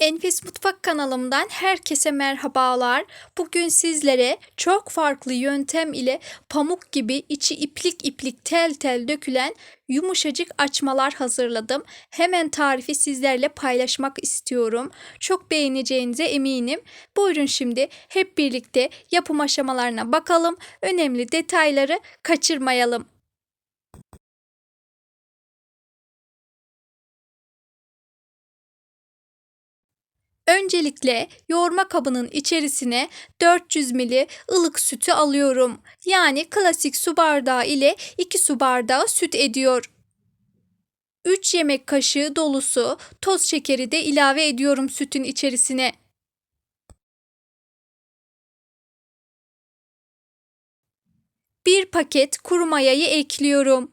Enfes Mutfak kanalımdan herkese merhabalar. Bugün sizlere çok farklı yöntem ile pamuk gibi içi iplik iplik tel tel dökülen yumuşacık açmalar hazırladım. Hemen tarifi sizlerle paylaşmak istiyorum. Çok beğeneceğinize eminim. Buyurun şimdi hep birlikte yapım aşamalarına bakalım. Önemli detayları kaçırmayalım. Öncelikle yoğurma kabının içerisine 400 ml ılık sütü alıyorum. Yani klasik su bardağı ile 2 su bardağı süt ediyor. 3 yemek kaşığı dolusu toz şekeri de ilave ediyorum sütün içerisine. Bir paket kuru mayayı ekliyorum.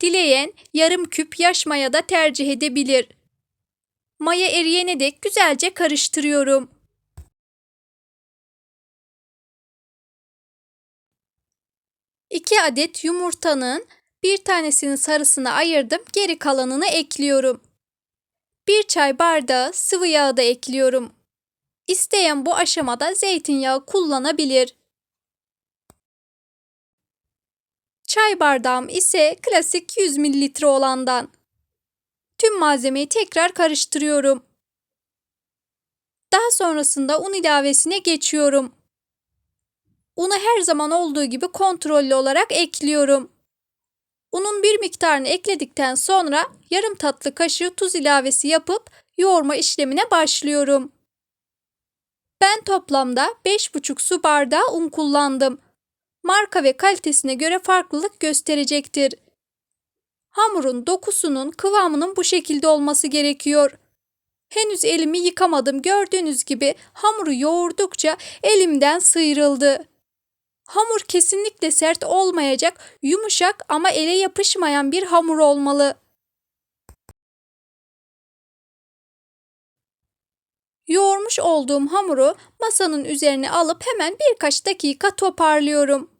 Dileyen yarım küp yaş maya da tercih edebilir. Maya eriyene dek güzelce karıştırıyorum. İki adet yumurtanın bir tanesinin sarısını ayırdım. Geri kalanını ekliyorum. Bir çay bardağı sıvı yağ da ekliyorum. İsteyen bu aşamada zeytinyağı kullanabilir. Çay bardağım ise klasik 100 mililitre olandan. Tüm malzemeyi tekrar karıştırıyorum. Daha sonrasında un ilavesine geçiyorum. Unu her zaman olduğu gibi kontrollü olarak ekliyorum. Unun bir miktarını ekledikten sonra yarım tatlı kaşığı tuz ilavesi yapıp yoğurma işlemine başlıyorum. Ben toplamda 5,5 su bardağı un kullandım. Marka ve kalitesine göre farklılık gösterecektir. Hamurun dokusunun kıvamının bu şekilde olması gerekiyor. Henüz elimi yıkamadım. Gördüğünüz gibi hamuru yoğurdukça elimden sıyrıldı. Hamur kesinlikle sert olmayacak, yumuşak ama ele yapışmayan bir hamur olmalı. Yoğurmuş olduğum hamuru masanın üzerine alıp hemen birkaç dakika toparlıyorum.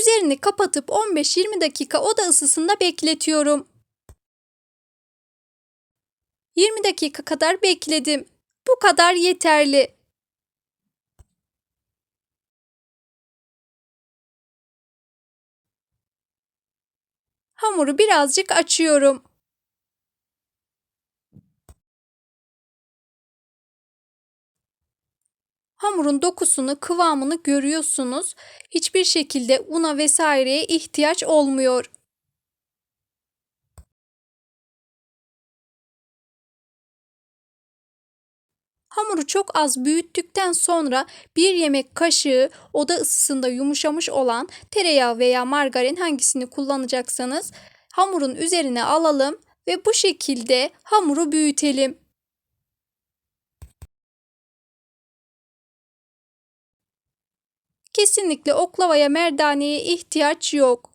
Üzerini kapatıp 15-20 dakika oda ısısında bekletiyorum. 20 dakika kadar bekledim. Bu kadar yeterli. Hamuru birazcık açıyorum. Hamurun dokusunu, kıvamını görüyorsunuz. Hiçbir şekilde una vesaireye ihtiyaç olmuyor. Hamuru çok az büyüttükten sonra bir yemek kaşığı oda ısısında yumuşamış olan tereyağı veya margarin hangisini kullanacaksanız hamurun üzerine alalım ve bu şekilde hamuru büyütelim. Kesinlikle oklavaya merdaneye ihtiyaç yok.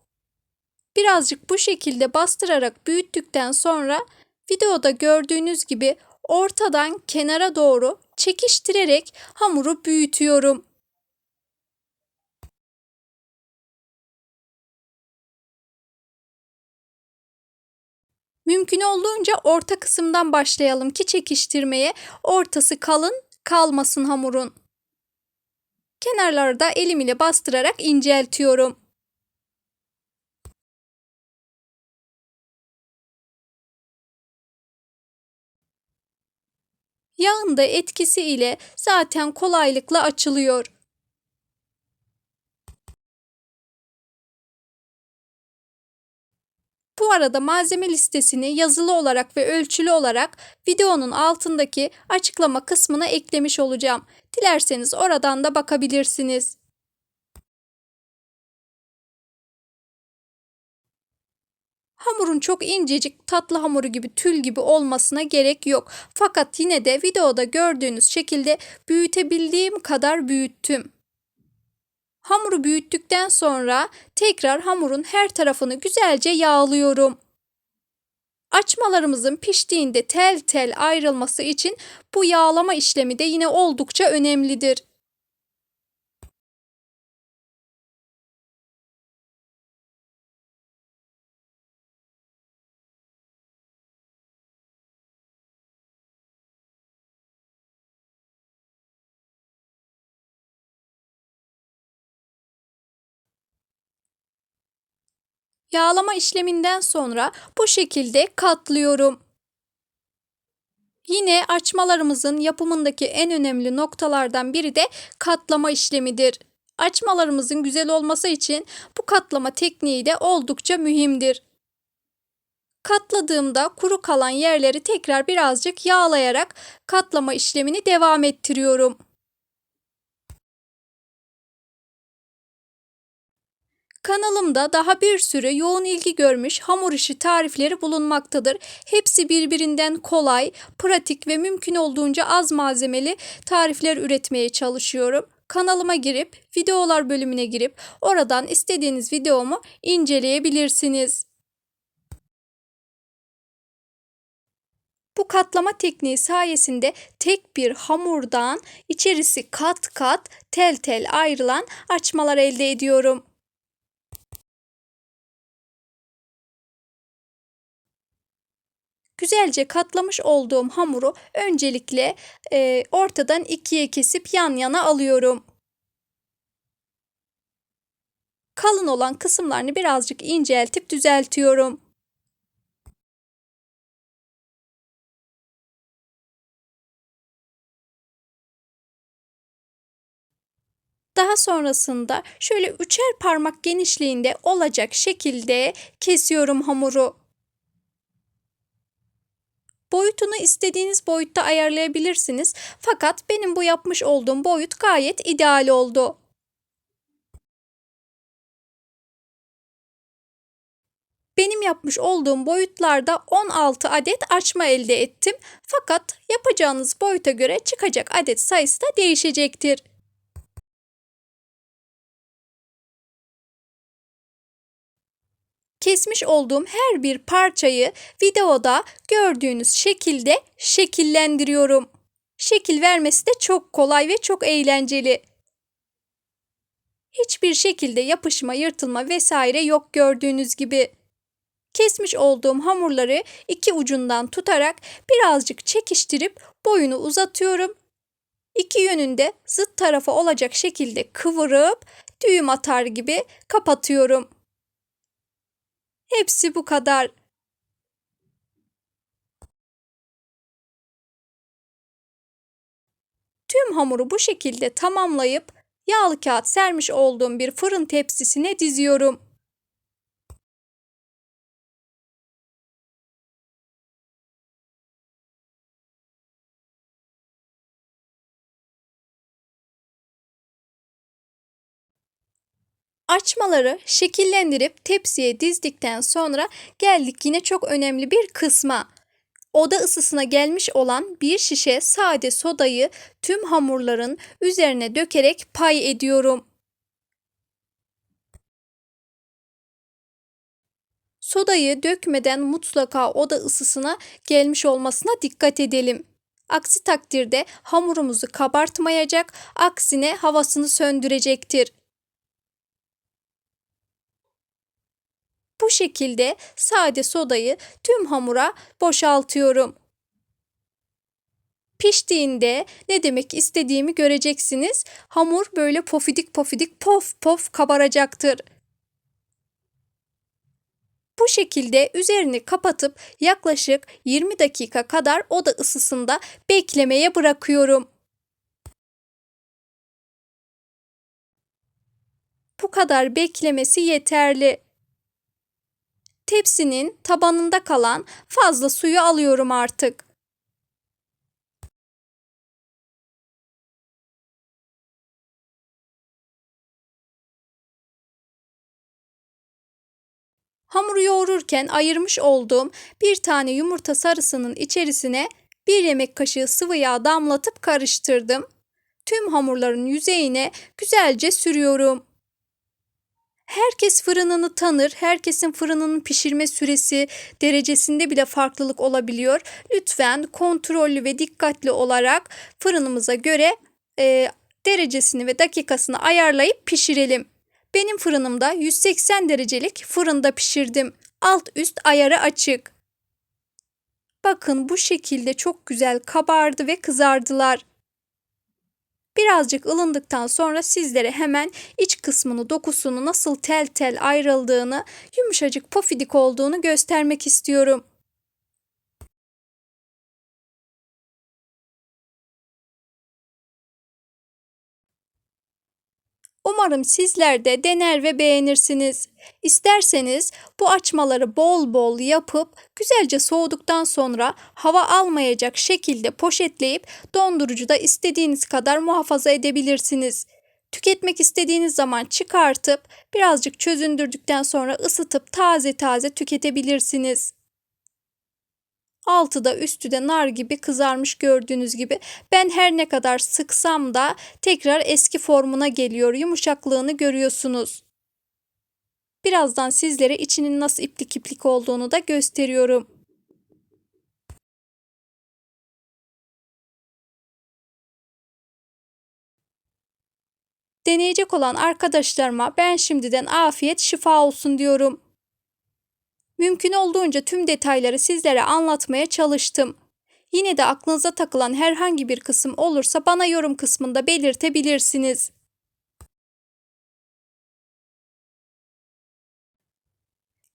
Birazcık bu şekilde bastırarak büyüttükten sonra videoda gördüğünüz gibi ortadan kenara doğru çekiştirerek hamuru büyütüyorum. Mümkün olduğunca orta kısımdan başlayalım ki çekiştirmeye. Ortası kalın kalmasın hamurun. Kenarları da elim ile bastırarak inceltiyorum. Yağın da etkisi ile zaten kolaylıkla açılıyor. Bu arada malzeme listesini yazılı olarak ve ölçülü olarak videonun altındaki açıklama kısmına eklemiş olacağım. Dilerseniz oradan da bakabilirsiniz. Hamurun çok incecik tatlı hamuru gibi tül gibi olmasına gerek yok. Fakat yine de videoda gördüğünüz şekilde büyütebildiğim kadar büyüttüm. Hamuru büyüttükten sonra tekrar hamurun her tarafını güzelce yağlıyorum. Açmalarımızın piştiğinde tel tel ayrılması için bu yağlama işlemi de yine oldukça önemlidir. Yağlama işleminden sonra bu şekilde katlıyorum. Yine açmalarımızın yapımındaki en önemli noktalardan biri de katlama işlemidir. Açmalarımızın güzel olması için bu katlama tekniği de oldukça mühimdir. Katladığımda kuru kalan yerleri tekrar birazcık yağlayarak katlama işlemini devam ettiriyorum. Kanalımda daha bir sürü yoğun ilgi görmüş hamur işi tarifleri bulunmaktadır. Hepsi birbirinden kolay, pratik ve mümkün olduğunca az malzemeli tarifler üretmeye çalışıyorum. Kanalıma girip videolar bölümüne girip oradan istediğiniz videomu inceleyebilirsiniz. Bu katlama tekniği sayesinde tek bir hamurdan içerisi kat kat tel tel ayrılan açmalar elde ediyorum. Güzelce katlamış olduğum hamuru öncelikle e, ortadan ikiye kesip yan yana alıyorum. Kalın olan kısımlarını birazcık inceltip düzeltiyorum. Daha sonrasında şöyle üçer parmak genişliğinde olacak şekilde kesiyorum hamuru. Boyutunu istediğiniz boyutta ayarlayabilirsiniz. Fakat benim bu yapmış olduğum boyut gayet ideal oldu. Benim yapmış olduğum boyutlarda 16 adet açma elde ettim. Fakat yapacağınız boyuta göre çıkacak adet sayısı da değişecektir. Kesmiş olduğum her bir parçayı videoda gördüğünüz şekilde şekillendiriyorum. Şekil vermesi de çok kolay ve çok eğlenceli. Hiçbir şekilde yapışma, yırtılma vesaire yok gördüğünüz gibi. Kesmiş olduğum hamurları iki ucundan tutarak birazcık çekiştirip boyunu uzatıyorum. İki yönünde zıt tarafa olacak şekilde kıvırıp düğüm atar gibi kapatıyorum. Hepsi bu kadar. Tüm hamuru bu şekilde tamamlayıp yağlı kağıt sermiş olduğum bir fırın tepsisine diziyorum. Açmaları şekillendirip tepsiye dizdikten sonra geldik yine çok önemli bir kısma. Oda ısısına gelmiş olan bir şişe sade sodayı tüm hamurların üzerine dökerek pay ediyorum. Sodayı dökmeden mutlaka oda ısısına gelmiş olmasına dikkat edelim. Aksi takdirde hamurumuzu kabartmayacak, aksine havasını söndürecektir. Bu şekilde sade sodayı tüm hamura boşaltıyorum. Piştiğinde ne demek istediğimi göreceksiniz. Hamur böyle pofidik pofidik pof pof kabaracaktır. Bu şekilde üzerini kapatıp yaklaşık 20 dakika kadar oda ısısında beklemeye bırakıyorum. Bu kadar beklemesi yeterli. Tepsinin tabanında kalan fazla suyu alıyorum artık. Hamuru yoğururken ayırmış olduğum bir tane yumurta sarısının içerisine bir yemek kaşığı sıvı yağ damlatıp karıştırdım. Tüm hamurların yüzeyine güzelce sürüyorum. Herkes fırınını tanır. Herkesin fırınının pişirme süresi, derecesinde bile farklılık olabiliyor. Lütfen kontrollü ve dikkatli olarak fırınımıza göre e, derecesini ve dakikasını ayarlayıp pişirelim. Benim fırınımda 180 derecelik fırında pişirdim. Alt üst ayarı açık. Bakın bu şekilde çok güzel kabardı ve kızardılar. Birazcık ılındıktan sonra sizlere hemen iç kısmını, dokusunu nasıl tel tel ayrıldığını, yumuşacık pofidik olduğunu göstermek istiyorum. Umarım sizler de dener ve beğenirsiniz. İsterseniz bu açmaları bol bol yapıp güzelce soğuduktan sonra hava almayacak şekilde poşetleyip dondurucuda istediğiniz kadar muhafaza edebilirsiniz. Tüketmek istediğiniz zaman çıkartıp birazcık çözündürdükten sonra ısıtıp taze taze tüketebilirsiniz. Altı da üstü de nar gibi kızarmış gördüğünüz gibi. Ben her ne kadar sıksam da tekrar eski formuna geliyor. Yumuşaklığını görüyorsunuz. Birazdan sizlere içinin nasıl iplik iplik olduğunu da gösteriyorum. Deneyecek olan arkadaşlarıma ben şimdiden afiyet şifa olsun diyorum. Mümkün olduğunca tüm detayları sizlere anlatmaya çalıştım. Yine de aklınıza takılan herhangi bir kısım olursa bana yorum kısmında belirtebilirsiniz.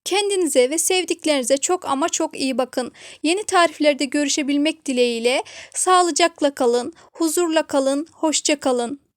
Kendinize ve sevdiklerinize çok ama çok iyi bakın. Yeni tariflerde görüşebilmek dileğiyle sağlıcakla kalın, huzurla kalın, hoşça kalın.